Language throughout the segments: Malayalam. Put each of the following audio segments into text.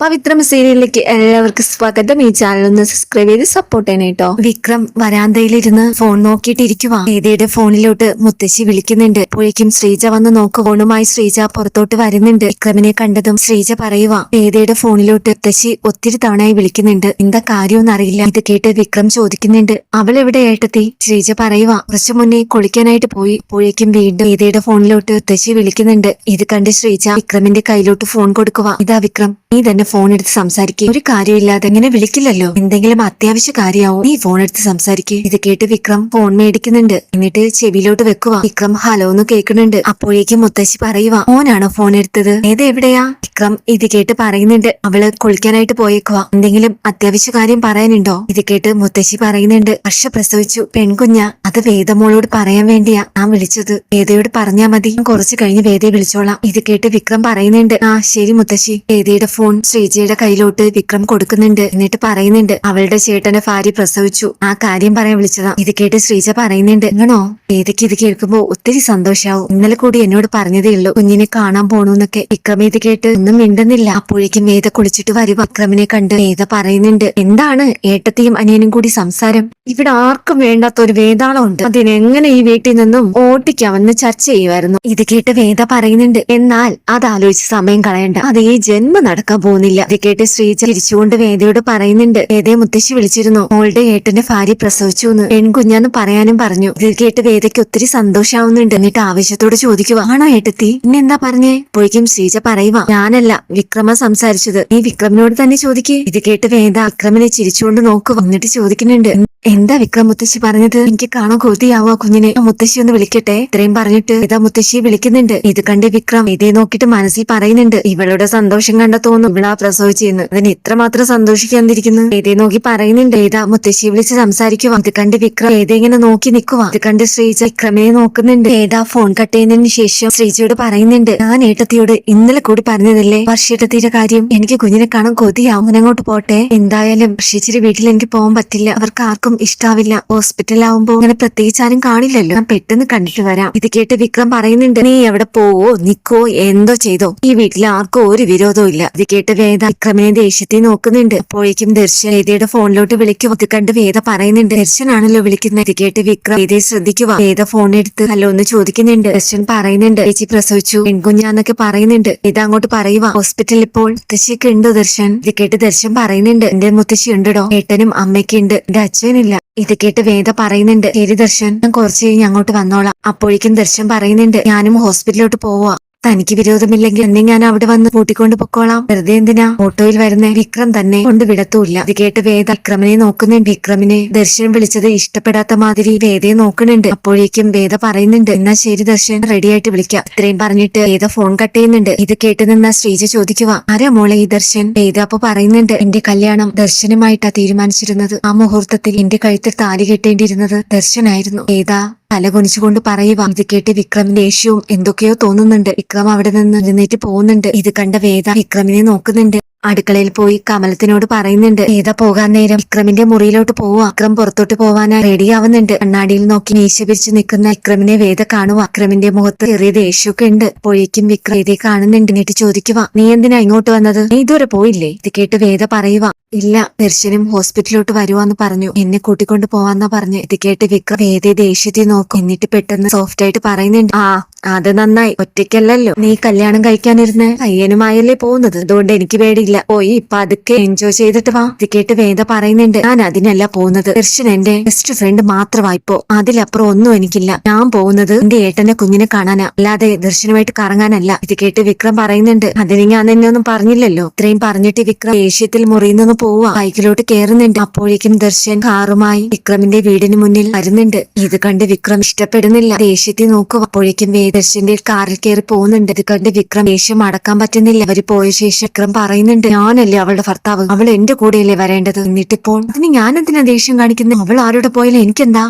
പവിത്രം സീരിയലിലേക്ക് എല്ലാവർക്കും സ്വാഗതം. ഈ ചാനൽ ഒന്ന് സബ്സ്ക്രൈബ് ചെയ്ത് സപ്പോർട്ട് ചെയ്യണം കേട്ടോ വിക്രം വരാന്തയിലിരുന്ന് ഫോൺ നോക്കിയിട്ടിരിക്കുക ഏതയുടെ ഫോണിലോട്ട് മുത്തശ്ശി വിളിക്കുന്നുണ്ട്. അപ്പോഴേക്കും ശ്രീജ വന്ന് നോക്ക്. ഫോണുമായി ശ്രീജ പുറത്തോട്ട് വരുന്നുണ്ട്. വിക്രമിനെ കണ്ടതും ശ്രീജ പറയുക ഏതയുടെ ഫോണിലോട്ട് മുത്തശ്ശി ഒത്തിരി തവണയായി വിളിക്കുന്നുണ്ട്. എന്താ കാര്യമൊന്നും അറിയില്ല. ഇത് കേട്ട് വിക്രം ചോദിക്കുന്നുണ്ട്. അവൾ എവിടെ ഏട്ടത്തി? ശ്രീജ പറയുക കുറച്ചു മുന്നേ കുളിക്കാനായിട്ട് പോയി. അപ്പോഴേക്കും വീണ്ടും ഏതയുടെ ഫോണിലോട്ട് മുത്തശ്ശി വിളിക്കുന്നുണ്ട്. ഇത് കണ്ട് ശ്രീജ വിക്രമിന്റെ കയ്യിലോട്ട് ഫോൺ കൊടുക്കുക ഇതാ വിക്രം നീ തന്നെ ഫോൺ എടുത്ത് സംസാരിക്കുക ഒരു കാര്യമില്ലാതെ എങ്ങനെ വിളിക്കില്ലല്ലോ. എന്തെങ്കിലും അത്യാവശ്യ കാര്യമാവും. നീ ഫോൺ എടുത്ത് സംസാരിക്കുക ഇത് കേട്ട് വിക്രം ഫോൺ മേടിക്കുന്നുണ്ട്. എന്നിട്ട് ചെവിയിലോട്ട് വെക്കുക വിക്രം ഹലോ എന്ന് കേൾക്കുന്നുണ്ട്. അപ്പോഴേക്കും മുത്തശ്ശി പറയുക ഓനാണ് ഫോൺ എടുത്തത്? ഏത് എവിടെയാ? വിക്രം ഇത് കേട്ട് പറയുന്നുണ്ട്. അവൾ കുളിക്കാനായിട്ട് പോയേക്കുക എന്തെങ്കിലും അത്യാവശ്യ കാര്യം പറയാനുണ്ടോ? ഇത് കേട്ട് മുത്തശ്ശി പറയുന്നുണ്ട്. വർഷ പ്രസവിച്ചു. പെൺകുഞ്ഞ അത് വേദമോളോട് പറയാൻ വേണ്ടിയാ ഞാൻ വിളിച്ചത്. വേദയോട് പറഞ്ഞാ മതി. കുറച്ച് കഴിഞ്ഞ് വേദയെ വിളിച്ചോളാം. ഇത് കേട്ട് വിക്രം പറയുന്നുണ്ട്. ആ ശരി മുത്തശ്ശി. വേദയുടെ ഫോൺ ശ്രീജയുടെ കയ്യിലോട്ട് വിക്രം കൊടുക്കുന്നുണ്ട് എന്നിട്ട് പറയുന്നുണ്ട്. അവളുടെ ചേട്ടന്റെ ഭാര്യ പ്രസവിച്ചു. ആ കാര്യം പറയാൻ വിളിച്ചതാ. ഇത് കേട്ട് ശ്രീജ പറയുന്നുണ്ട്. എങ്ങനോ വേദയ്ക്ക് ഇത് കേൾക്കുമ്പോ ഒത്തിരി സന്തോഷാവും. ഇന്നലെ കൂടി എന്നോട് പറഞ്ഞതേ ഉള്ളൂ. കുഞ്ഞിനെ കാണാൻ പോണൂന്നൊക്കെ. വിക്രം ഇത് കേട്ട് ഒന്നും മിണ്ടുന്നില്ല. അപ്പോഴേക്കും വേദ കുളിച്ചിട്ട് വരും. വിക്രമിനെ കണ്ട് വേദ പറയുന്നുണ്ട്. എന്താണ് ഏട്ടത്തെയും അനിയനും കൂടി സംസാരം? ഇവിടെ ആർക്കും വേണ്ടാത്ത ഒരു വേതാളം ഉണ്ട് അതിനെങ്ങനെ ഈ വീട്ടിൽ നിന്നും ഓട്ടിക്കാമെന്ന് ചർച്ച ചെയ്യുമായിരുന്നു. ഇത് കേട്ട് വേദ പറയുന്നുണ്ട്. എന്നാൽ അതാലോചിച്ച് സമയം കളയണ്ട. അത് ഈ ജന്മം നടക്കാൻ പോകുന്നില്ല ഇത് കേട്ട് ശ്രീജ തിരിച്ചുകൊണ്ട് വേദയോട് പറയുന്നുണ്ട്. വേദയെ മുത്തശ്ശി വിളിച്ചിരുന്നു. മോളുടെ ഏട്ടന്റെ ഭാര്യ പ്രസവിച്ചു എന്ന്. പെൺകുഞ്ഞാന്ന് പറയാനും പറഞ്ഞു. ഇത് കേട്ട് വേദയ്ക്ക് ഒത്തിരി സന്തോഷാവുന്നുണ്ട്. എന്നിട്ട് ആവശ്യത്തോട് ചോദിക്കുക ആണോ ഏട്ടത്തി? ഇന്നെന്താ പറഞ്ഞേ? അപ്പോഴേക്കും ശ്രീജ പറയുക ഞാനല്ല വിക്രമ സംസാരിച്ചത്. നീ വിക്രമിനോട് തന്നെ ചോദിക്കേ. ഇത് കേട്ട് വേദ വിക്രമിനെ ചിരിച്ചുകൊണ്ട് നോക്കുക എന്നിട്ട് ചോദിക്കുന്നുണ്ട് എന്താ വിക്രം മുത്തശ്ശി പറഞ്ഞത്? എനിക്ക് കാണാൻ കൊതിയാവോ കുഞ്ഞിനെ. മുത്തശ്ശി ഒന്ന് വിളിക്കട്ടെ. ഇത്രയും പറഞ്ഞിട്ട് ഇതാ മുത്തശ്ശി വിളിക്കുന്നുണ്ട്. ഇത് കണ്ട് വിക്രം ഇതേ നോക്കിട്ട് മനസ്സിൽ പറയുന്നുണ്ട്. ഇവളുടെ സന്തോഷം കണ്ട തോന്നും ഇവളാ പ്രസവിച്ചെന്ന് അതിന് ഇത്രമാത്രം സന്തോഷിക്കാതിരിക്കുന്നു. ഇതേ നോക്കി പറയുന്നുണ്ട്. ഏതാ മുത്തശ്ശി വിളിച്ച് സംസാരിക്കുക ഇത് കണ്ട് വിക്രം ഏതേ ഇങ്ങനെ നോക്കി നിൽക്കുക ഇത് കണ്ട് ശ്രീജ വിക്രമേ നോക്കുന്നുണ്ട്. ഏതാ ഫോൺ കട്ട് ചെയ്യുന്നതിന് ശേഷം ശ്രീജയോട് പറയുന്നുണ്ട്. ഞാൻ ഏട്ടത്തിയോട് ഇന്നലെ കൂടി പറഞ്ഞതല്ലേ? വർഷേട്ടത്തിയുടെ കാര്യം. എനിക്ക് കുഞ്ഞിനെ കാണാൻ കൊതിയാവും. അങ്ങോട്ട് പോട്ടെ. എന്തായാലും വർഷിച്ചിരി വീട്ടിൽ എനിക്ക് പോകാൻ പറ്റില്ല. അവർക്ക് ആർക്കും ഇഷ്ടാവില്ല. ഹോസ്പിറ്റലാവുമ്പോ അങ്ങനെ പ്രത്യേകിച്ച് ആരും കാണില്ലല്ലോ. ഞാൻ പെട്ടെന്ന് കണ്ടിട്ട് വരാം. ഇത് കേട്ട് വിക്രം പറയുന്നുണ്ട് നീ എവിടെ പോവോ? നിക്കോ? എന്തോ ചെയ്തോ? ഈ വീട്ടിൽ ആർക്കും ഒരു വിരോധവും ഇല്ല. ഇത് കേട്ട് വേദ വിക്രമിനെ ദേഷ്യത്തെ നോക്കുന്നുണ്ട്. അപ്പോഴേക്കും ദർശൻ വേദയുടെ ഫോണിലോട്ട് വിളിക്കും. ഇത് കണ്ട് വേദ പറയുന്നുണ്ട് ദർശനാണല്ലോ വിളിക്കുന്നത്. ഇത് കേട്ട് വിക്രം വേദയെ ശ്രദ്ധിക്കുക. വേദ ഫോൺ എടുത്ത് ഹലോ എന്ന് ചോദിക്കുന്നുണ്ട്. ദർശൻ പറയുന്നുണ്ട് ചേച്ചി പ്രസവിച്ചു. പെൺകുഞ്ഞാന്നൊക്കെ പറയുന്നുണ്ട്. ഇത് അങ്ങോട്ട് പറയുക ഹോസ്പിറ്റൽ ഇപ്പോൾ മുത്തശ്ശിയൊക്കെ ഉണ്ടോ ദർശൻ? ഇത് കേട്ട് ദർശൻ പറയുന്നുണ്ട് എന്റെ മുത്തശ്ശി ഉണ്ടോ ഏട്ടനും അമ്മയ്ക്ക് ഉണ്ട് എന്റെ അച്ഛനില്ല ഇത് കേട്ട് വേദ പറയുന്നുണ്ട് ശരി ദർശൻ കുറച്ച് കഴിഞ്ഞ് അങ്ങോട്ട് വന്നോളാം. അപ്പോഴേക്കും ദർശൻ പറയുന്നുണ്ട് ഞാനും ഹോസ്പിറ്റലിലോട്ട് പോവാ. തനിക്ക് വിരോധമില്ലെങ്കിൽ എന്നെ ഞാൻ അവിടെ വന്ന് കൂട്ടിക്കൊണ്ട് പൊക്കോളാം. വെറുതെ എന്തിനാ? ഓട്ടോയിൽ വരുന്ന വിക്രം തന്നെ കൊണ്ട് വിടത്തൂല്ല. ഇത് കേട്ട് വേദ വിക്രമനെ നോക്കുന്ന. വിക്രമിനെ ദർശനം വിളിച്ചത് ഇഷ്ടപ്പെടാത്ത മാതിരി വേദയെ നോക്കുന്നുണ്ട്. അപ്പോഴേക്കും വേദ പറയുന്നുണ്ട് എന്നാ ശരി ദർശൻ റെഡി ആയിട്ട് വിളിക്കാം. ഇത്രയും പറഞ്ഞിട്ട് വേദ ഫോൺ കട്ട് ചെയ്യുന്നുണ്ട്. ഇത് കേട്ട് നിന്ന ശ്രീജ ചോദിക്കുക ആരാ മോളെ ഈ ദർശൻ? വേദ അപ്പൊ പറയുന്നുണ്ട് എന്റെ കല്യാണം ദർശനമായിട്ടാ തീരുമാനിച്ചിരുന്നത്. ആ മുഹൂർത്തത്തിൽ എന്റെ കഴുത്തിൽ താലി കെട്ടേണ്ടിയിരുന്നത് ദർശനായിരുന്നു. വേദ തല കുനിച്ചുകൊണ്ട് പറയുക. ഇത് കേട്ട് വിക്രമിന്റെ ദേഷ്യവും എന്തൊക്കെയോ തോന്നുന്നുണ്ട്. വിക്രം അവിടെ നിന്ന് എഴുന്നേറ്റ് പോകുന്നുണ്ട്. ഇത് കണ്ട വേദ വിക്രമിനെ നോക്കുന്നുണ്ട്. അടുക്കളയിൽ പോയി കമലത്തിനോട് പറയുന്നുണ്ട് വേദ പോകാൻ നേരം വിക്രമിന്റെ മുറിയിലോട്ട് പോവുക അക്രം പുറത്തോട്ട് പോവാനായി റെഡിയാവുന്നുണ്ട് കണ്ണാടിയിൽ നോക്കി മീശ പിരിച്ചു നിൽക്കുന്ന വിക്രമിനെ വേദ കാണുക വിക്രമിന്റെ മുഖത്ത് ചെറിയ ദേഷ്യമൊക്കെ ഉണ്ട്. അപ്പോഴേക്കും വിക്രം വേദയെ കാണുന്നുണ്ട്. എന്നിട്ട് ചോദിക്കുക നീ എന്തിനാ ഇങ്ങോട്ട് വന്നത്? നീ ഇതുവരെ പോയില്ലേ? ഇത് കേട്ട് വേദ പറയുക ഇല്ല ദർശനം ഹോസ്പിറ്റലിലോട്ട് വരുവാന്ന് പറഞ്ഞു. എന്നെ കൂട്ടിക്കൊണ്ട് പോവാന്നാ പറഞ്ഞു. ഇത് കേട്ട് വിക്രം വേദയെ ദേഷ്യത്തെ നോക്കും. എന്നിട്ട് പെട്ടെന്ന് സോഫ്റ്റ് ആയിട്ട് പറയുന്നുണ്ട് ആ അത് നന്നായി. ഒറ്റയ്ക്കല്ലല്ലോ. നീ കല്യാണം കഴിക്കാനിരുന്ന്. അയ്യനുമായല്ലേ പോകുന്നത്. അതുകൊണ്ട് എനിക്ക് പേടിയില്ല. പോയി ഇപ്പൊ അതൊക്കെ എൻജോയ് ചെയ്തിട്ട് വാ. ഇത് കേട്ട് വേദ പറയുന്നുണ്ട്. ഞാൻ അതിനല്ല പോകുന്നത്. ദർശൻ എന്റെ ബെസ്റ്റ് ഫ്രണ്ട് മാത്രമായിപ്പോ അതിലപ്പുറം ഒന്നും എനിക്കില്ല. ഞാൻ പോകുന്നത് എന്റെ ഏട്ടനെ കുഞ്ഞിനെ കാണാനാ. അല്ലാതെ ദർശനമായിട്ട് കറങ്ങാനല്ല. ഇത് കേട്ട് വിക്രം പറയുന്നുണ്ട്. അതിന് ഞാൻ എന്നെ ഒന്നും പറഞ്ഞില്ലല്ലോ. ഇത്രയും പറഞ്ഞിട്ട് വിക്രം ഏഷ്യത്തിൽ മുറിയിൽ നിന്ന് പോവാ. ബൈക്കിലോട്ട് കയറുന്നുണ്ട് അപ്പോഴേക്കും ദർശൻ കാറുമായി വിക്രമിന്റെ വീടിന് മുന്നിൽ വരുന്നുണ്ട്. ഇത് കണ്ട് വിക്രം ഇഷ്ടപ്പെടുന്നില്ല. ദേഷ്യത്തിൽ നോക്കുക. അപ്പോഴേക്കും ദർശന്റെ കാറിൽ കയറി പോകുന്നുണ്ട്. ഇത് കണ്ട് വിക്രം ദേഷ്യം അടക്കാൻ പറ്റുന്നില്ല. അവർ പോയ ശേഷം വിക്രം പറയുന്നുണ്ട് ഞാനല്ലേ അവളുടെ ഭർത്താവ്. അവൾ എന്റെ കൂടെയല്ലേ വരേണ്ടത്? എന്നിട്ടിപ്പോൾ അതിന് ഞാൻ എന്തിനാ ദേഷ്യം കാണിക്കുന്നത് അവൾ ആരോടെ പോയാലും എനിക്കെന്താ?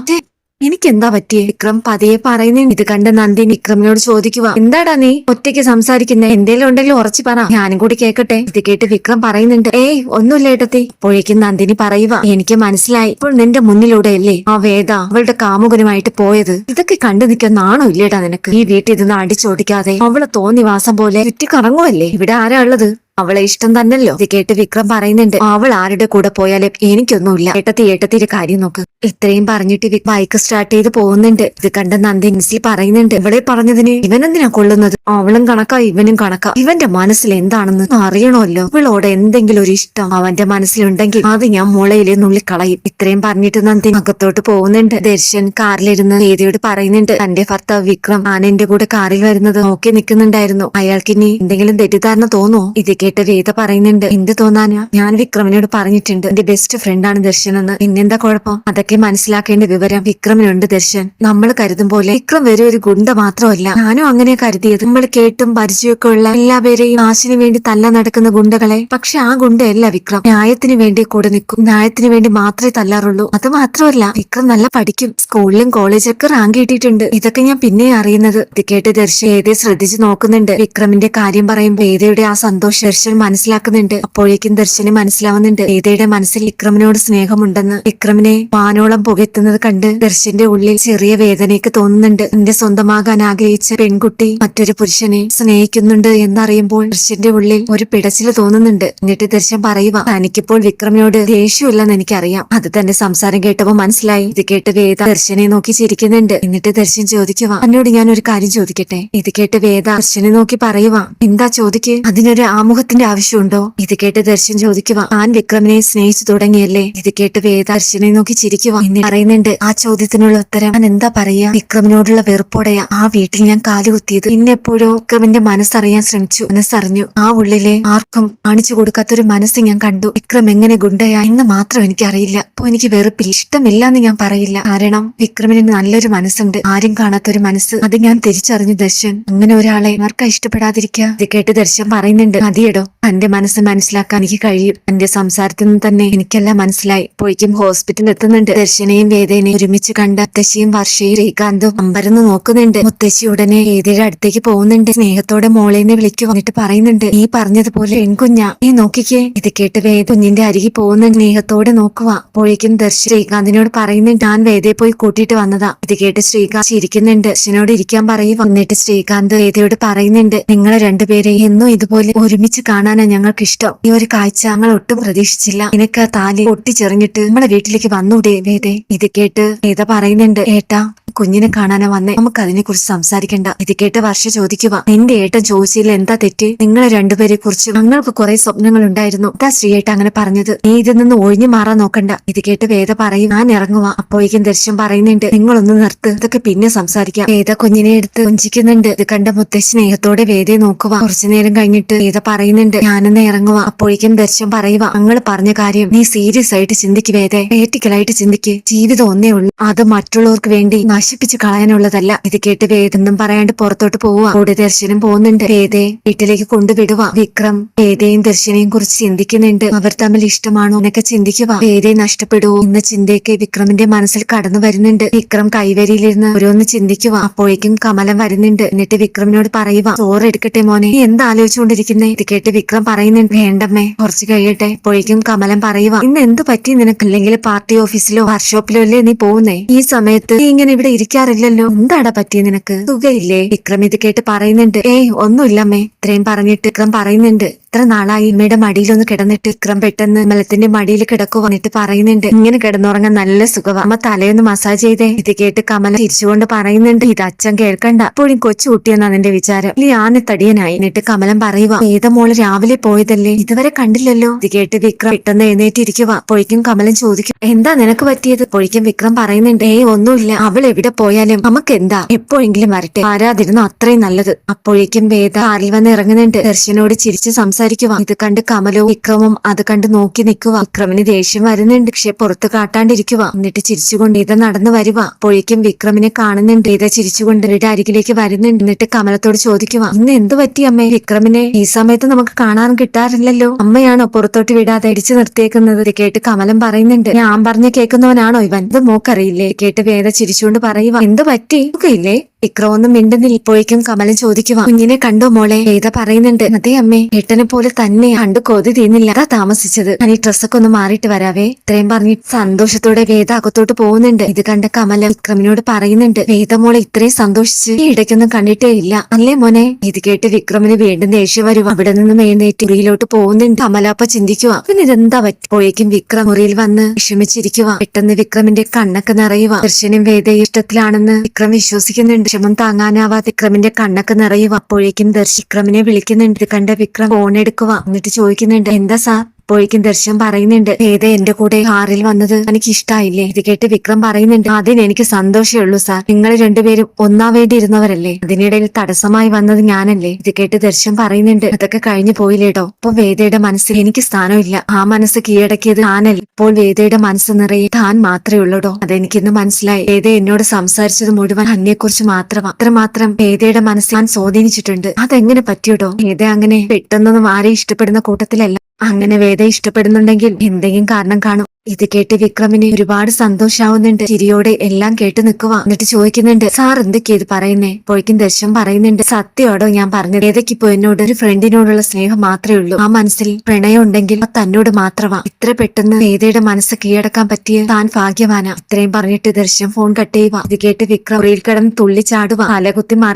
എനിക്കെന്താ പറ്റിയേ? വിക്രം പതിയെ പറയുന്നേ ഇത് കണ്ട് നന്ദിനി വിക്രമിനോട് ചോദിക്കുക. എന്താടാ നീ ഒറ്റയ്ക്ക് സംസാരിക്കുന്ന? എന്തേലും ഉണ്ടെങ്കിലും ഉറച്ചു പറ. ഞാനും കൂടി കേക്കട്ടെ? ഇത് കേട്ട് വിക്രം പറയുന്നുണ്ട്. ഏയ് ഒന്നുമില്ല ഏട്ടത്തി. അപ്പോഴേക്കും നന്ദിനി പറയുക. എനിക്ക് മനസ്സിലായി. ഇപ്പോൾ നിന്റെ മുന്നിലൂടെ അല്ലേ ആ വേദ അവളുടെ കാമുകനുമായിട്ട് പോയത്? ഇതൊക്കെ കണ്ടു നിൽക്കാൻ നാണോ ഇല്ലേടാ നിനക്ക്? ഈ വീട്ടിൽ നിന്ന് അടിച്ചോടിക്കാതെ അവളെ തോന്നിവാസം പോലെ ചുറ്റി കറങ്ങുമല്ലേ ഇവിടെ ആരാ ഉള്ളത്? അവളെ ഇഷ്ടം തന്നല്ലോ. ഇത് കേട്ട് വിക്രം പറയുന്നുണ്ട് അവൾ ആരുടെ കൂടെ പോയാലും എനിക്കൊന്നുമില്ല. ഏട്ടത്തി ഏട്ടത്തിന്റെ കാര്യം നോക്ക്. ഇത്രയും പറഞ്ഞിട്ട് ബൈക്ക് സ്റ്റാർട്ട് ചെയ്ത് പോകുന്നുണ്ട്. ഇത് കണ്ട നന്ദി മനസ്സിൽ പറയുന്നുണ്ട് ഇവിടെ പറഞ്ഞതിന് ഇവനെന്തിനാ കൊള്ളുന്നത്? അവളും കണക്കാ ഇവനും കണക്കാ. ഇവന്റെ മനസ്സിൽ എന്താണെന്ന് അറിയണമല്ലോ. ഇവളോട് എന്തെങ്കിലും ഒരു ഇഷ്ടം അവന്റെ മനസ്സിലുണ്ടെങ്കിൽ അത് ഞാൻ മുളയിലെ നുള്ളിക്കളയും ഇത്രയും പറഞ്ഞിട്ട് നന്ദി അകത്തോട്ട് പോകുന്നുണ്ട്. ദർശൻ കാറിലിരുന്ന് ഏതിയോട് പറയുന്നുണ്ട് തന്റെ ഭർത്താവ് വിക്രം ആനന്റെ കൂടെ കാറിൽ വരുന്നത് നോക്കി നിൽക്കുന്നുണ്ടായിരുന്നു. അയാൾക്ക് ഇനി എന്തെങ്കിലും തെറ്റിദ്ധാരണ തോന്നോ ഇത് കേട്ട് രീത പറയുന്നുണ്ട്. എന്ത് തോന്നാനാ? ഞാൻ വിക്രമിനോട് പറഞ്ഞിട്ടുണ്ട്. എന്റെ ബെസ്റ്റ് ഫ്രണ്ട് ആണ് ദർശൻ എന്ന്. പിന്നെന്താ കുഴപ്പം? അതൊക്കെ മനസ്സിലാക്കേണ്ട വിവരം വിക്രമിനുണ്ട് ദർശൻ. നമ്മൾ കരുതും പോലെ വിക്രം വരെ ഒരു ഗുണ്ട മാത്രമല്ല. ഞാനും അങ്ങനെ കരുതിയത്. നമ്മൾ കേട്ടും പരിചയമൊക്കെ ഉള്ള എല്ലാ പേരെയും ആശിനു വേണ്ടി തല്ല നടക്കുന്ന ഗുണ്ടകളെ. പക്ഷെ ആ ഗുണ്ടയല്ല വിക്രം. ന്യായത്തിന് വേണ്ടി കൂടെ നിൽക്കും. ന്യായത്തിന് വേണ്ടി മാത്രമേ തല്ലാറുള്ളൂ. അത് മാത്രമല്ല വിക്രം നല്ല പഠിക്കും. സ്കൂളിലും കോളേജിലൊക്കെ റാങ്ക് കിട്ടിയിട്ടുണ്ട്. ഇതൊക്കെ ഞാൻ പിന്നെ അറിയുന്നത്. ഇത് കേട്ട് ദർശൻ ഏതേ ശ്രദ്ധിച്ച് നോക്കുന്നുണ്ട്. വിക്രമിന്റെ കാര്യം പറയുമ്പോൾ ഏതയുടെ ആ സന്തോഷം? ദർശൻ മനസ്സിലാക്കുന്നുണ്ട്. അപ്പോഴേക്കും ദർശന് മനസ്സിലാവുന്നുണ്ട്. ഏതയുടെ മനസ്സിൽ വിക്രമിനോട് സ്നേഹമുണ്ടെന്ന്. വിക്രമിനെ പാനോളം പുകയെത്തുന്നത് കണ്ട് ദർശന്റെ ഉള്ളിൽ ചെറിയ വേദനയ്ക്ക് തോന്നുന്നുണ്ട്. എന്റെ സ്വന്തമാകാൻ ആഗ്രഹിച്ച പെൺകുട്ടി മറ്റൊരു പുരുഷനെ സ്നേഹിക്കുന്നുണ്ട് എന്നറിയുമ്പോൾ ദർശന്റെ ഉള്ളിൽ ഒരു പിടച്ചിൽ തോന്നുന്നുണ്ട്. എന്നിട്ട് ദർശൻ പറയുക തനിക്കിപ്പോൾ വിക്രമിനോട് ദേഷ്യമില്ലെന്ന് എനിക്കറിയാം. അത് തന്റെ സംസാരം കേട്ടപ്പോ മനസ്സിലായി. ഇത് കേട്ട് വേദ ദർശനെ നോക്കി ചിരിക്കുന്നുണ്ട്. എന്നിട്ട് ദർശൻ ചോദിക്കുക എന്നോട് ഞാൻ ഒരു കാര്യം ചോദിക്കട്ടെ? ഇത് കേട്ട് വേദ ദർശനെ നോക്കി പറയുക എന്താ ചോദിക്ക്? അതിനൊരു ആമുഖത്തിന്റെ ആവശ്യമുണ്ടോ? ഇത് കേട്ട് ദർശൻ ചോദിക്കുക താൻ വിക്രമിനെ സ്നേഹിച്ചു തുടങ്ങിയല്ലേ? ഇത് കേട്ട് വേദ ദർശനെ നോക്കി ചിരിക്കുക എന്ന് പറയുന്നുണ്ട് ആ ചോദ്യത്തിനുള്ള ഉത്തരം ഞാൻ എന്താ പറയാ? വിക്രമിനോടുള്ള വെറുപ്പോടെയാ. ആ വീട്ടിൽ ഞാൻ കാലുകുത്തിയത് പിന്നെ എപ്പോഴോ വിക്രമിന്റെ മനസ്സറിയാൻ ശ്രമിച്ചു. മനസ്സറിഞ്ഞു. ആ ഉള്ളിലെ ആർക്കും കാണിച്ചു കൊടുക്കാത്തൊരു മനസ്സ് ഞാൻ കണ്ടു. വിക്രം എങ്ങനെ ഗുണ്ടയാ എന്ന് മാത്രം എനിക്കറിയില്ല. അപ്പൊ എനിക്ക് വെറുപ്പില്ല. ഇഷ്ടമില്ല എന്ന് ഞാൻ പറയില്ല. കാരണം വിക്രമിന് നല്ലൊരു മനസ്സുണ്ട്. ആരും കാണാത്തൊരു മനസ്സ്. അത് ഞാൻ തിരിച്ചറിഞ്ഞു ദർശൻ. അങ്ങനെ ഒരാളെ ആർക്കാ ഇഷ്ടപ്പെടാതിരിക്കുക ഇത് കേട്ട് ദർശൻ പറയുന്നുണ്ട് quiero. എന്റെ മനസ്സ് മനസ്സിലാക്കാൻ എനിക്ക് കഴിയും. എന്റെ സംസാരത്തിൽ നിന്ന് തന്നെ എനിക്കെല്ലാം മനസ്സിലായി. പോയിക്കും ഹോസ്പിറ്റലിൽ എത്തുന്നുണ്ട്. ദർശനയും വേദനയും ഒരുമിച്ച് കണ്ട മുത്തശ്ശിയും വർഷയും ശ്രീകാന്തും അമ്പരന്ന് നോക്കുന്നുണ്ട്. മുത്തശ്ശി ഉടനെ വേദയുടെ അടുത്തേക്ക് പോകുന്നുണ്ട്. സ്നേഹത്തോടെ മോളേനെ വിളിക്കു. വന്നിട്ട് പറയുന്നുണ്ട് നീ പറഞ്ഞതുപോലെ പെൺകുഞ്ഞ. നീ നോക്കിക്കേ. ഇത് കേട്ട് വേദ കുഞ്ഞിന്റെ അരികിൽ പോകുന്ന. സ്നേഹത്തോടെ നോക്കുക പോയിക്കും ദർശ ശ്രീകാന്തിനോട് പറയുന്നുണ്ട് ഞാൻ വേദയെ പോയി കൂട്ടിയിട്ട് വന്നതാ. ഇത് കേട്ട് ശ്രീകാന്ത് ചിരിക്കുന്നുണ്ട്. ദർശനോട് ഇരിക്കാൻ പറയുക എന്നിട്ട് ശ്രീകാന്ത് വേദയോട് പറയുന്നുണ്ട് നിങ്ങളെ രണ്ടുപേരെ എന്നും ഇതുപോലെ ഒരുമിച്ച് കാണാനാ ഞങ്ങൾക്ക് ഇഷ്ടം ഈ ഒരു കാഴ്ച ഞങ്ങൾ ഒട്ടും പ്രതീക്ഷിച്ചില്ല. നിനക്ക് താലി പൊട്ടിച്ചെറിഞ്ഞിട്ട് നമ്മളെ വീട്ടിലേക്ക് വന്നൂടെ വേദേ? ഇത് കേട്ട് വേദ പറയുന്നുണ്ട് ഏട്ടാ കുഞ്ഞിനെ കാണാനാ വന്നേ. നമുക്ക് അതിനെ കുറിച്ച് സംസാരിക്കണ്ട. ഇത് കേട്ട് വർഷ ചോദിക്കുക. എന്റെ ഏട്ടൻ ചോദിച്ചില്ല എന്താ തെറ്റ്? നിങ്ങളെ രണ്ടുപേരെ കുറിച്ച് ഞങ്ങൾക്ക് കുറെ സ്വപ്നങ്ങൾ ഉണ്ടായിരുന്നു എന്താ ഏട്ട അങ്ങനെ പറഞ്ഞത്. നീ ഇതിൽ നിന്ന് ഒഴിഞ്ഞു മാറാൻ നോക്കണ്ട. ഇത് കേട്ട് വേദ പറയും. ഞാൻ ഇറങ്ങുക അപ്പോഴേക്കും ദർശനം പറയുന്നുണ്ട് നിങ്ങളൊന്ന് നിർത്ത്. ഇതൊക്കെ പിന്നെ സംസാരിക്കാം. വേദ കുഞ്ഞിനെ എടുത്ത് കൊഞ്ചിക്കുന്നുണ്ട് ഇത് കണ്ട മുത്തശ്ശി സ്നേഹത്തോടെ വേദയെ നോക്കുക കുറച്ചു നേരം കഴിഞ്ഞിട്ട് വേദ പറയുന്നുണ്ട് ഞാനെന്ന് ഇറങ്ങുക അപ്പോഴേക്കും ദർശൻ പറയുക അങ്ങൾ പറഞ്ഞ കാര്യം നീ സീരിയസ് ആയിട്ട് ചിന്തിക്കുവേതെ ഏറ്റിക്കലായിട്ട് ചിന്തിക്ക്. ജീവിതം ഒന്നേ ഉള്ളൂ. അത് മറ്റുള്ളവർക്ക് വേണ്ടി നശിപ്പിച്ച് കളയാനുള്ളതല്ല. ഇത് കേട്ട് വേദെന്നും പറയാണ്ട് പുറത്തോട്ട് പോവുക കൂടെ ദർശനം പോകുന്നുണ്ട്. വേദയെ വീട്ടിലേക്ക് കൊണ്ടുവിടുക വിക്രം വേദയും ദർശനയും കുറിച്ച് ചിന്തിക്കുന്നുണ്ട്. അവർ തമ്മിൽ ഇഷ്ടമാണോ എന്നൊക്കെ ചിന്തിക്കുക വേദയെ നഷ്ടപ്പെടുവോ എന്ന ചിന്തയൊക്കെ വിക്രമിന്റെ മനസ്സിൽ കടന്നു വരുന്നുണ്ട്. വിക്രം കൈവരിയിലിരുന്ന് ഓരോന്ന് ചിന്തിക്കുക അപ്പോഴേക്കും കമലം വരുന്നുണ്ട്. എന്നിട്ട് വിക്രമിനോട് പറയുക ചോറ് എടുക്കട്ടെ മോനെ. നീ എന്താ ആലോചിച്ചുകൊണ്ടിരിക്കുന്നേ? ഇത് കേട്ട് പറയുന്നുണ്ട് വേണ്ടമ്മേ കുറച്ച് കഴിയട്ടെ. ഇപ്പോഴേക്കും കമലം പറയുക ഇന്ന് എന്ത് പറ്റി നിനക്ക്? അല്ലെങ്കിൽ പാർട്ടി ഓഫീസിലോ വർക്ക്ഷോപ്പിലോ അല്ലേ നീ പോകുന്നേ? ഈ സമയത്ത് നീ ഇങ്ങനെ ഇവിടെ ഇരിക്കാറില്ലല്ലോ. എന്താടാ പറ്റിയ നിനക്ക്? സുഖയില്ലേ? വിക്രം ഇത് കേട്ട് പറയുന്നുണ്ട് ഏയ് ഒന്നുമില്ലമ്മേ. ഇത്രയും പറഞ്ഞിട്ട് വിക്രം പറയുന്നുണ്ട് ഇത്ര നാളായി ഇമ്മയുടെ മടിയിലൊന്ന് കിടന്നിട്ട് വിക്രം പെട്ടെന്ന് മലത്തിന്റെ മടിയിൽ കിടക്കുക വന്നിട്ട് പറയുന്നുണ്ട്. ഇങ്ങനെ കിടന്നുറങ്ങാൻ നല്ല സുഖമാണ് അമ്മ തലയൊന്ന് മസാജ് ചെയ്തേ. ഇത് കേട്ട് കമല തിരിച്ചുകൊണ്ട് പറയുന്നുണ്ട് ഇത് അച്ഛൻ കേൾക്കണ്ട. അപ്പോഴും കൊച്ചു കുട്ടിയെന്നാ നിന്റെ വിചാരം. ഇല്ല ആന തടിയനായി. എന്നിട്ട് കമലം പറയുക ഏത മോൾ രാവിലെ പോയതല്ലേ? ഇതുവരെ കണ്ടില്ലല്ലോ. ഇത് കേട്ട് വിക്രം പെട്ടെന്ന് എഴുന്നേറ്റിരിക്കുക അപ്പോഴേക്കും കമലം ചോദിക്കും എന്താ നിനക്ക് പറ്റിയത്? അപ്പോഴേക്കും വിക്രം പറയുന്നുണ്ട് ഏയ് ഒന്നുമില്ല. അവൾ എവിടെ പോയാലും നമുക്ക് എന്താ എപ്പോഴെങ്കിലും വരട്ടെ. ആരാതിരുന്നു അത്രയും നല്ലത്? അപ്പോഴേക്കും വേദ കാറിൽ വന്ന് ഇറങ്ങുന്നുണ്ട്. ദർശനോട് ചിരിച്ച് സംസാരിക്കുക ഇത് കണ്ട് കമലവും വിക്രമും അത് കണ്ട് നോക്കി നിൽക്കുക വിക്രമിന് ദേഷ്യം വരുന്നുണ്ട്. പക്ഷെ പുറത്ത് കാട്ടാണ്ടിരിക്കുക എന്നിട്ട് ചിരിച്ചുകൊണ്ട് ഇത നടന്നു വരുക അപ്പോഴേക്കും വിക്രമിനെ കാണുന്നുണ്ട്. ഇത ചിരിച്ചുകൊണ്ട് ഇവരുടെ അരികിലേക്ക് വരുന്നുണ്ട്. എന്നിട്ട് കമലത്തോട് ചോദിക്കുക ഇന്ന് എന്ത് പറ്റി അമ്മേ? വിക്രമിനെ ഈ സമയത്ത് നമുക്ക് കാണാൻ കിട്ടാറില്ലല്ലോ. അമ്മയാണോ പുറത്തോട്ട് വിടാതെ അടിച്ചു നിർത്തിയേക്കുന്നത്? കേട്ട് കമലം പറയുന്നുണ്ട്. ഞാൻ പറഞ്ഞ കേൾക്കുന്നവനാണോ ഇവൻ? ഇത് മോക്കറിയില്ലേ? കേട്ട് വേദ ചിരിച്ചുകൊണ്ട് പറയുക എന്ത് പറ്റി? ഇല്ലേ വിക്രം ഒന്നും മിണ്ടുന്നില്ല. ഇപ്പോഴേക്കും കമലൻ ചോദിക്കുക കുഞ്ഞിനെ കണ്ടോ മോളെ? ഏത പറയുന്നുണ്ട്? അതേ അമ്മേ ഏട്ടനെ പോലെ തന്നെ. കണ്ടു കൊതി തീർന്നില്ല അതാ താമസിച്ചത്. ഞാൻ ഈ ഡ്രസ്സൊക്കെ ഒന്ന് മാറിയിട്ട് വരാവേ. ഇത്രയും പറഞ്ഞ് സന്തോഷത്തോടെ വേദ അകത്തോട്ട് പോകുന്നുണ്ട്. ഇത് കണ്ട കമല വിക്രമിനോട് പറയുന്നുണ്ട് വേദ മോളെ ഇത്രയും സന്തോഷിച്ച് ഈ ഇടയ്ക്കൊന്നും കണ്ടിട്ടേ ഇല്ല. അല്ലേ മോനെ? ഇത് കേട്ട് വിക്രമിന് വീണ്ടും ദേഷ്യം വരും. അവിടെ നിന്നും എഴുന്നേറ്റ് മുറിയിലോട്ട് പോകുന്നുണ്ട്. കമല അപ്പൊ ചിന്തിക്കുക പിന്നെ ഇതെന്താ പറ്റിപ്പോയേക്കും വിക്രം മുറിയിൽ വന്ന് വിഷമിച്ചിരിക്കുക പെട്ടെന്ന് വിക്രമിന്റെ കണ്ണൊക്കെ നിറയുക ദർശനം വേദ ഇഷ്ടത്തിലാണെന്ന് വിക്രം വിശ്വസിക്കുന്നുണ്ട്. വിഷമം താങ്ങാനാവാതെ വിക്രമിന്റെ കണ്ണൊക്കെ നിറയും അപ്പോഴേക്കും ദർശിക്രമിനെ വിളിക്കുന്നുണ്ട്. കണ്ട വിക്രം ഫോൺ എടുക്കുക എന്നിട്ട് ചോദിക്കുന്നുണ്ട് എന്താ സാർ? അപ്പോഴേക്കും ദർശൻ പറയുന്നുണ്ട്. ഏത് എന്റെ കൂടെ കാറിൽ വന്നത്? എനിക്ക് ഇഷ്ടായില്ലേ ഇത് കേട്ട് വിക്രം പറയുന്നുണ്ട്. അതിന് എനിക്ക് സന്തോഷമേ ഉള്ളൂ സാർ. നിങ്ങൾ രണ്ടുപേരും ഒന്നാം വേണ്ടി ഇരുന്നവരല്ലേ അതിനിടയിൽ തടസ്സമായി വന്നത് ഞാനല്ലേ? ഇത് കേട്ട് ദർശൻ പറയുന്നുണ്ട്. അതൊക്കെ കഴിഞ്ഞു പോയില്ലേട്ടോ? ഇപ്പൊ വേദയുടെ മനസ്സിൽ എനിക്ക് സ്ഥാനമില്ല. ആ മനസ്സ് കീഴടക്കിയത് താനല്ല? ഇപ്പോൾ വേദയുടെ മനസ്സ് നിറയെ താൻ മാത്രമേ ഉള്ളൂടോ? അതെനിക്കിന്ന് മനസ്സിലായി. വേദ എന്നോട് സംസാരിച്ചത് മുഴുവൻ അന്നെക്കുറിച്ച് മാത്രമാണ് അത്രമാത്രം വേദയുടെ മനസ്സ് ഞാൻ സ്വാധീനിച്ചിട്ടുണ്ട്. അതെങ്ങനെ പറ്റിയിട്ടോ വേദ അങ്ങനെ പെട്ടെന്നൊന്നും ആരെയും ഇഷ്ടപ്പെടുന്ന കൂട്ടത്തിലല്ല. അങ്ങനെ വേദ ഇഷ്ടപ്പെടുന്നുണ്ടെങ്കിൽ എന്തെങ്കിലും കാരണം കാണും. ഇത് കേട്ട് വിക്രമിന് ഒരുപാട് സന്തോഷാവുന്നുണ്ട്. ചിരിയോടെ എല്ലാം കേട്ട് നിൽക്കുക എന്നിട്ട് ചോദിക്കുന്നുണ്ട് സാർ എന്തൊക്കെയാ ഇത് പറയുന്നേ? പോയിക്കും ദർശനം പറയുന്നുണ്ട് സത്യമാടോ ഞാൻ പറഞ്ഞത്. ഏതൊക്കെയിപ്പോ എന്നോട് ഒരു ഫ്രണ്ടിനോടുള്ള സ്നേഹം മാത്രമേ ഉള്ളൂ. ആ മനസ്സിൽ പ്രണയം ഉണ്ടെങ്കിൽ അത് തന്നോട് മാത്രമാ. ഇത്ര പെട്ടെന്ന് വേദയുടെ മനസ്സ് കീഴടക്കാൻ പറ്റിയ താൻ ഭാഗ്യവാനാ. ഇത്രയും പറഞ്ഞിട്ട് ദർശനം ഫോൺ കട്ട് ചെയ്യുക ഇത് കേട്ട് വിക്രം റീൽ കിടന്ന് തുള്ളിച്ചാടുക അലകുത്തി മറി